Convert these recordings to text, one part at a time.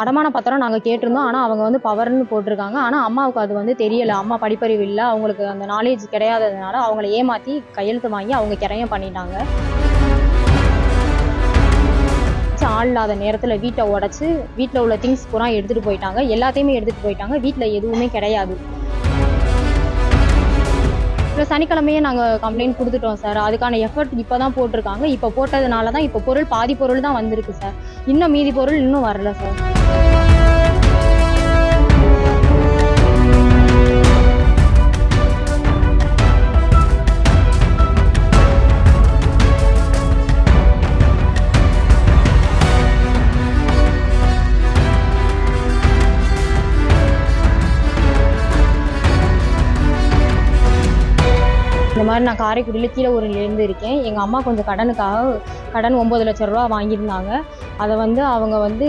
அடமான பத்திரம் நாங்கள் கேட்டிருந்தோம். ஆனால் அவங்க வந்து பவர்னு போட்டிருக்காங்க. ஆனால் அம்மாவுக்கு அது வந்து தெரியலை. அம்மா படிப்பறிவு இல்லை. அவங்களுக்கு அந்த நாலேஜ் கிடையாததுனால அவங்கள ஏமாற்றி கையெழுத்து வாங்கி அவங்க கிரையம் பண்ணிட்டாங்க. ஆள் இல்லாத நேரத்தில் வீட்டை உடச்சி வீட்டில் உள்ள திங்ஸ் பூரா எடுத்துகிட்டு போயிட்டாங்க. எல்லாத்தையுமே எடுத்துகிட்டு போயிட்டாங்க. வீட்டில் எதுவுமே கிடையாது. இப்போ சனிக்கிழமையே நாங்கள் கம்ப்ளைண்ட் கொடுத்துட்டோம் சார் அதுக்கான எஃபர்ட் இப்போ தான் போட்டிருக்காங்க. இப்போ போட்டதுனால தான் இப்போ பொருள் பாதி பொருள் தான் வந்திருக்கு சார் இன்னும் மீதி பொருள் இன்னும் வரல சார் மாதிரி நான் காரைக்குடியில் கீழே ஊரிலேருந்து இருக்கேன். எங்கள் அம்மா கொஞ்சம் கடனுக்காக கடன் ஒம்பது லட்ச ரூபா வாங்கியிருந்தாங்க. அதை வந்து அவங்க வந்து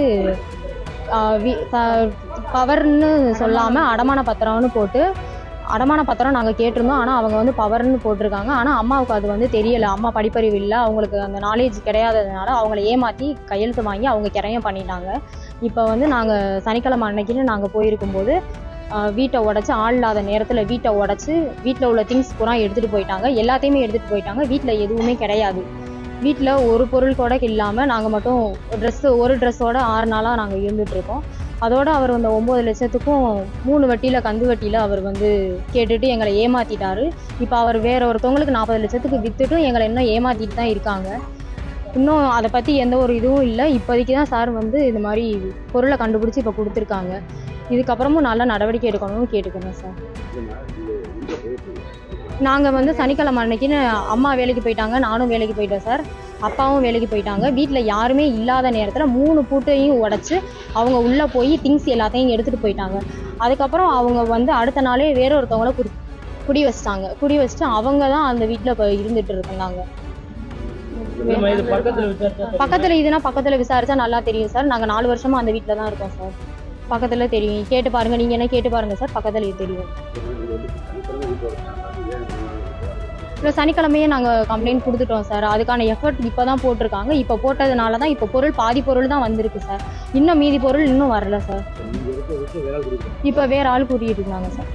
பவர்னு சொல்லாமல் அடமான பத்திரம்னு போட்டு அடமான பத்திரம் நாங்கள் கேட்டிருந்தோம். ஆனால் அவங்க வந்து பவர்னு போட்டிருக்காங்க. ஆனால் அம்மாவுக்கு அது வந்து தெரியலை. அம்மா படிப்பறிவு இல்லை. அவங்களுக்கு அந்த நாலேஜ் கிடையாததுனால அவங்கள ஏமாற்றி கையெழுத்து வாங்கி அவங்க கிரையம் பண்ணிட்டாங்க. இப்போ வந்து நாங்கள் சனிக்கிழமை அன்னைக்குன்னு நாங்கள் போயிருக்கும்போது வீட்டை உடச்சி ஆள் இல்லாத நேரத்தில் வீட்டை உடச்சி வீட்டில் உள்ள திங்ஸ் பூரா எடுத்துகிட்டு போயிட்டாங்க. எல்லாத்தையுமே எடுத்துகிட்டு போயிட்டாங்க. வீட்டில் எதுவுமே கிடையாது. வீட்டில் ஒரு பொருள் கூட இல்லாமல் நாங்கள் மட்டும் ட்ரெஸ்ஸு ஒரு ட்ரெஸ்ஸோட ஆறு நாளாக நாங்கள் இருந்துகிட்ருக்கோம் அதோடு அவர் அந்த ஒம்பது லட்சத்துக்கும் மூணு வட்டியில் கந்து வட்டியில் அவர் வந்து கேட்டுட்டு எங்களை ஏமாற்றிட்டாரு இப்போ அவர் வேற ஒருத்தவங்களுக்கு நாற்பது லட்சத்துக்கு விற்றுட்டும் எங்களை இன்னும் ஏமாற்றிட்டு தான் இருக்காங்க. இன்னும் அதை பற்றி எந்த ஒரு இதுவும் இல்லை. இப்போதைக்கு தான் சார் வந்து இந்த மாதிரி பொருளை கண்டுபிடிச்சி இப்போ கொடுத்துருக்காங்க. இதுக்கப்புறமும் நல்ல நடவடிக்கை எடுக்கணும்னு கேட்டுக்கிறேன் சார். நாங்கள் வந்து சனிக்கிழமை அன்னைக்குன்னு அம்மா வேலைக்கு போயிட்டாங்க நானும் வேலைக்கு போயிட்டேன் சார். அப்பாவும் வேலைக்கு போயிட்டாங்க. வீட்டில் யாருமே இல்லாத நேரத்தில் மூணு பூட்டையும் உடச்சி அவங்க உள்ளே போய் திங்ஸ் எல்லாத்தையும் எடுத்துகிட்டு போயிட்டாங்க. அதுக்கப்புறம் அவங்க வந்து அடுத்த நாளே வேற ஒருத்தவங்கள குடி குடி வச்சிட்டாங்க. குடி வச்சுட்டு அவங்க தான் அந்த வீட்டில் இப்போ இருந்துட்டு இருந்தாங்க. பக்கத்துல இதுனா பக்கத்தில் விசாரிச்சா நல்லா தெரியும் சார். நாங்கள் நாலு வருஷமா அந்த வீட்டில் தான் இருக்கோம் சார். பக்கத்தில் தெரியும். கேட்டு பாருங்க. நீங்கள் என்ன கேட்டு பாருங்க சார். பக்கத்தில் இது தெரியும். இல்லை சனிக்கிழமையே நாங்கள் கம்ப்ளைண்ட் கொடுத்துட்டோம் சார். அதுக்கான எஃபர்ட் இப்போ தான் போட்டிருக்காங்க. இப்போ போட்டதுனால தான் இப்போ பொருள் பாதி பொருள் தான் வந்திருக்கு சார். இன்னும் மீதி பொருள் இன்னும் வரல சார். இப்போ வேற ஆள் கூட்டிகிட்டு இருந்தாங்க சரி.